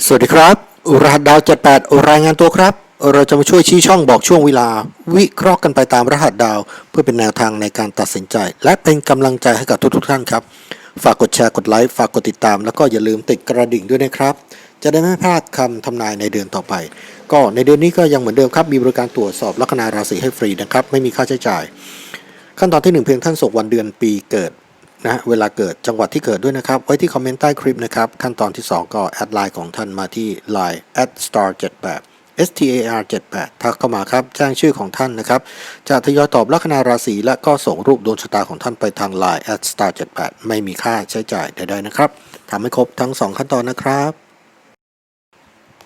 สวัสดีครับ รหัสดาว 78 รายงานตัวครับ เราจะมาช่วยชี้ช่องบอกช่วงเวลา วิเคราะห์กันไปตามรหัสดาว เพื่อเป็นแนวทางในการตัดสินใจ และเป็นกำลังใจให้กับทุกๆท่านครับ ฝากกดแชร์กดไลค์ฝากกดติดตาม แล้วก็อย่าลืมติดกระดิ่งด้วยนะครับ จะได้ไม่พลาดคำทำนายในเดือนต่อไป ก็ในเดือนนี้ก็ยังเหมือนเดิมครับมีบริการตรวจสอบลัคนาราศีให้ฟรีนะครับไม่มีค่าใช้จ่าย ขั้นตอนที่หนึ่งเพียงท่านส่งวันเดือนปีเกิด นะฮะเวลาเกิดจังหวัดที่เกิดด้วยนะครับ ไว้ที่คอมเมนต์ใต้คลิปนะครับ ขั้นตอนที่ 2 ก็แอดไลน์ของท่านมาที่ line at star 78 star 78ทักเข้ามาครับ แจ้งชื่อของท่านนะครับ จะทยอยตอบลัคนาราศีและก็ส่งรูปดวงชะตาของท่านไปทาง line at star 78ไม่มีค่าใช้จ่ายใดๆนะครับทำให้ครบทั้ง 2 ขั้นตอนนะครับ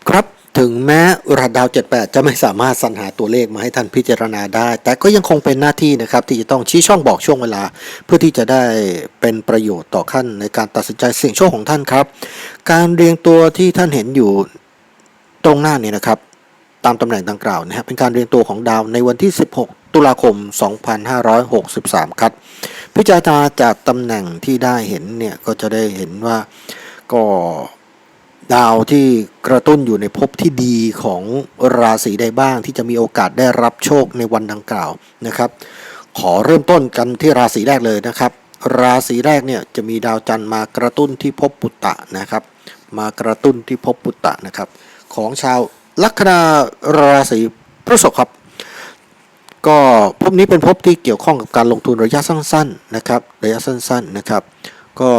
ครับ ถึงแม้รหัสดาว 78 จะไม่สามารถสรรหาตัวเลขมาให้ท่านพิจารณาได้ แต่ก็ยังคงเป็นหน้าที่นะครับ ที่จะต้องชี้ช่องบอกช่วงเวลา เพื่อที่จะได้เป็นประโยชน์ต่อขั้นในการตัดสินใจเสี่ยงโชคของท่านครับ การเรียงตัวที่ท่านเห็นอยู่ตรงหน้านี้นะครับ ตามตำแหน่งดังกล่าวนะฮะเป็นการเรียงตัวของดาวในวันที่ 16 ตุลาคม 2563 ครับ พิจารณาจากตำแหน่งที่ได้เห็นเนี่ยก็จะได้เห็นว่าก็ ดาวที่กระตุ้นอยู่ในภพที่ดีของราศีใดบ้าง ที่จะมีโอกาสได้รับโชคในวันดังกล่าวนะครับ ขอเริ่มต้นกันที่ราศีแรกเลยนะครับ ราศีแรกเนี่ยจะมีดาวจันทร์มากระตุ้นที่ภพปุตตะนะครับ มากระตุ้นที่ภพปุตตะนะครับ ของชาวลัคนาราศีพฤษภครับ ก็ภพนี้เป็นภพที่เกี่ยวข้องกับการลงทุนระยะสั้นๆนะครับ ระยะสั้นๆนะครับ ก็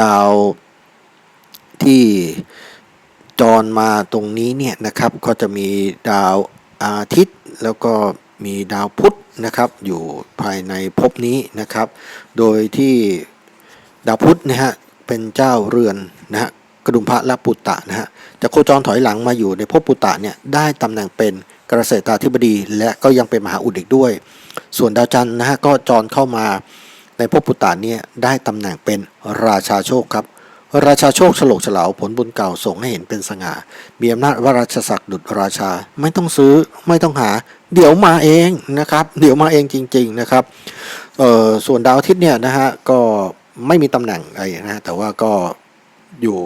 ดาว ที่จรมาตรงนี้เนี่ยนะครับก็จะมีดาวอาทิตย์ แล้วก็มีดาวพุธนะครับ อยู่ภายในภพนี้นะครับ โดยที่ดาวพุธนะฮะเป็นเจ้าเรือนนะฮะกระดุมพระและปุตตะนะฮะจะโคจรถอยหลังมาอยู่ในภพปุตตะเนี่ยได้ตำแหน่งเป็นเกษตราธิบดี และก็ยังเป็นมหาอุดอีกด้วย ส่วนดาวจันทร์นะฮะก็จรเข้ามาในภพปุตตะเนี่ยได้ตำแหน่งเป็นราชาโชคครับ ราชาโชคฉลกฉลาวผลบุญเก่าส่งให้เห็นเป็นสง่า มีอำนาจวราชศักดิ์ดุจราชา ไม่ต้องซื้อไม่ต้องหา เดี๋ยวมาเองนะครับ เดี๋ยวมาเองจริง ๆนะครับส่วนดาวอาทิตย์เนี่ยนะฮะก็ไม่มีตำแหน่งอะไรนะฮะแต่ว่าก็อยู่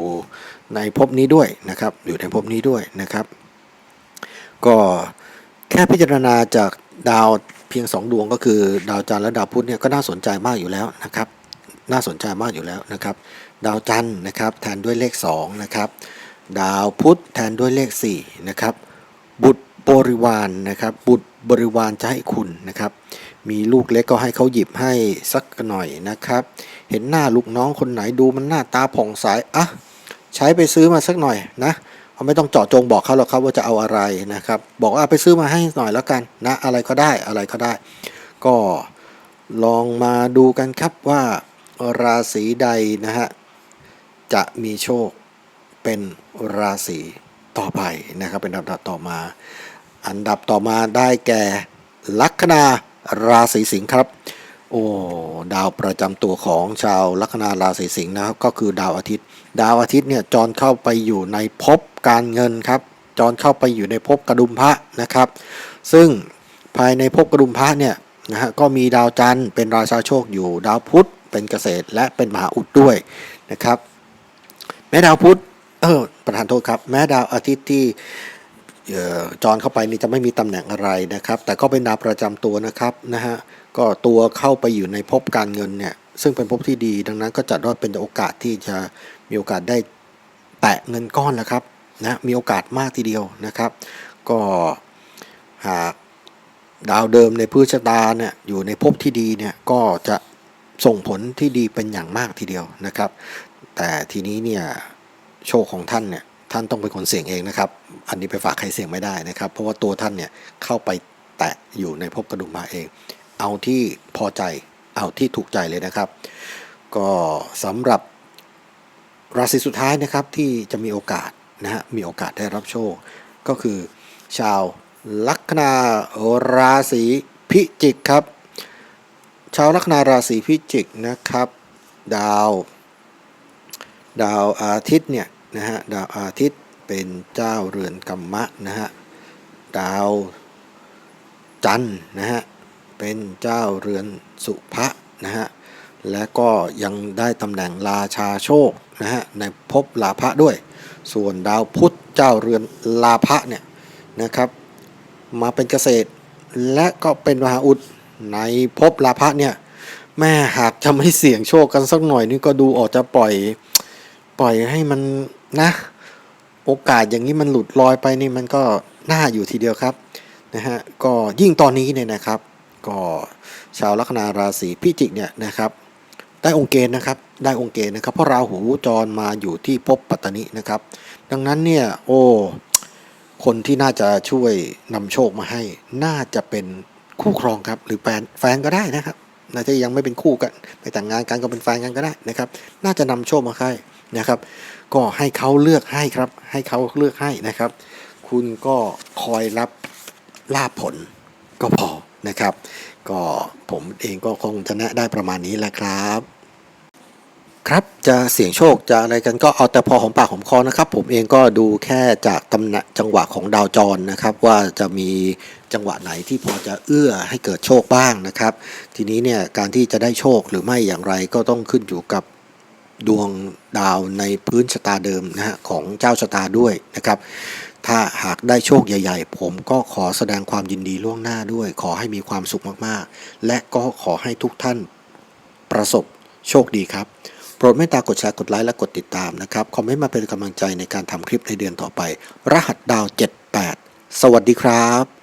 ในภพนี้ด้วยนะครับ อยู่ในภพนี้ด้วยนะครับ ก็แค่พิจารณาจากดาวเพียงสองดวงก็คือดาวจันทร์และดาวพุธเนี่ยก็น่าสนใจมากอยู่แล้วนะครับ น่าสนใจมากอยู่แล้วนะครับ ดาวจันทร์นะครับแทนด้วยเลข2นะครับดาวพุธแทนด้วยเลข4นะครับบุตรบริวารนะครับบุตรบริวารจะให้คุณนะครับ มีลูกเล็กก็ให้เขาหยิบให้สักหน่อยนะครับ เห็นหน้าลูกน้องคนไหนดูมันหน้าตาผ่องใสอะใช้ไปซื้อมาสักหน่อยนะเขาไม่ต้องเจาะจงบอกเขาหรอกครับว่าจะเอาอะไรนะครับ บอกว่าไปซื้อมาให้หน่อยแล้วกันนะอะไรก็ได้อะไรก็ได้ ก็ลองมาดูกันครับว่าราศีใดนะฮะ จะมีโชคเป็นราศีต่อไปนะครับ เป็นลำดับต่อมา อันดับต่อมาได้แก่ลัคนาราศีสิงห์ครับ โอ้ดาวประจำตัวของชาวลัคนาราศีสิงห์นะครับก็คือดาวอาทิตย์ ดาวอาทิตย์เนี่ยจรเข้าไปอยู่ในภพการเงินครับ จรเข้าไปอยู่ในภพกระดุมพระนะครับ ซึ่งภายในภพกระดุมพระเนี่ยนะฮะก็มีดาวจันทร์เป็นราชาโชคอยู่ดาวพุธเป็นเกษตรและเป็นมหาอุดด้วยนะครับ ม้ดาวพุธเออประธานโทษครับ แม้ดาวอาทิตย์ที่เอ่อจรเข้าไปนี่จะไม่มีตำแหน่งอะไรนะครับ แต่ก็เป็นดาวประจำตัวนะครับนะฮะก็ตัวเข้าไปอยู่ในภพการเงินเนี่ยซึ่งเป็นภพที่ดี ดังนั้นก็จัดว่าเป็นโอกาสที่จะมีโอกาสได้แตะเงินก้อนนะครับนะมีโอกาสมากทีเดียวนะครับ ก็หากดาวเดิมในพื้นชะตาเนี่ยอยู่ในภพที่ดีเนี่ยก็จะส่งผลที่ดีเป็นอย่างมากทีเดียวนะครับ แต่ทีนี้เนี่ยโชคของท่านเนี่ยท่านต้องเป็นคนเสี่ยงเองนะครับ อันนี้ไปฝากใครเสี่ยงไม่ได้นะครับ เพราะว่าตัวท่านเนี่ยเข้าไปแตะอยู่ในภพกระดุมมาเอง เอาที่พอใจเอาที่ถูกใจเลยนะครับ ก็สำหรับราศีสุดท้ายนะครับที่จะมีโอกาสนะฮะมีโอกาสได้รับโชค ก็คือชาวลัคนาราศีพิจิกครับ ชาวลัคนาราศีพิจิกนะครับ ดาว ดาวอาทิตย์เนี่ยนะฮะดาวอาทิตย์เป็นเจ้าเรือนกรรมะนะฮะดาวจันทร์นะฮะเป็นเจ้าเรือนสุภะนะฮะและก็ยังได้ตำแหน่งราชาโชคนะฮะในภพลาภะด้วย ส่วนดาวพุธเจ้าเรือนลาภะเนี่ยนะครับมาเป็นเกษตร และก็เป็นมหาอุดในภพลาภะเนี่ยแม่หากจะไม่เสี่ยงโชคกันสักหน่อยนี่ก็ดูออกจะปล่อย ปล่อยให้มันนะ โอกาสอย่างนี้มันหลุดลอยไปนี่มันก็น่าอยู่ทีเดียวครับนะฮะก็ยิ่งตอนนี้เนี่ยนะครับ ก็ชาวลัคนาราศีพิจิกเนี่ยนะครับ ได้องค์เกณฑ์นะครับได้องค์เกณฑ์นะครับ เพราะราหูจรมาอยู่ที่ภพปัตตนินะครับ ดังนั้นเนี่ยโอ้คนที่น่าจะช่วยนำโชคมาให้ น่าจะเป็นคู่ครองครับ หรือแฟนแฟนก็ได้นะครับน่าจะยังไม่เป็นคู่กันไปแต่งงานกันก็เป็นแฟนกันก็ได้นะครับ น่าจะนำโชคมาให้ นะครับ ก็ให้เขาเลือกให้ครับ ให้เขาเลือกให้นะครับ คุณก็คอยรับลาบผลก็พอนะครับ ก็ผมเองก็คงจะแนะได้ประมาณนี้แหละครับครับจะเสี่ยงโชคจะอะไรกันก็เอาแต่พอของปากของคอนะครับผมเองก็ดูแค่จากตำแหน่งจังหวะของดาวจรนะครับ ว่าจะมีจังหวะไหนที่พอจะเอื้อให้เกิดโชคบ้างนะครับ ทีนี้เนี่ยการที่จะได้โชคหรือไม่อย่างไรก็ต้องขึ้นอยู่กับ ดวงดาวในพื้นชะตาเดิมนะฮะของเจ้าชะตาด้วยนะครับ ถ้าหากได้โชคใหญ่ ๆ ผมก็ขอแสดงความยินดีล่วงหน้าด้วย ขอให้มีความสุขมากๆ และก็ขอให้ทุกท่านประสบโชคดีครับ โปรดเมตตากดแชร์กดไลค์และกดติดตามนะครับ คอมเมนต์มาเป็นกำลังใจในการทำคลิปในเดือนต่อไป รหัสดาว 78 สวัสดีครับ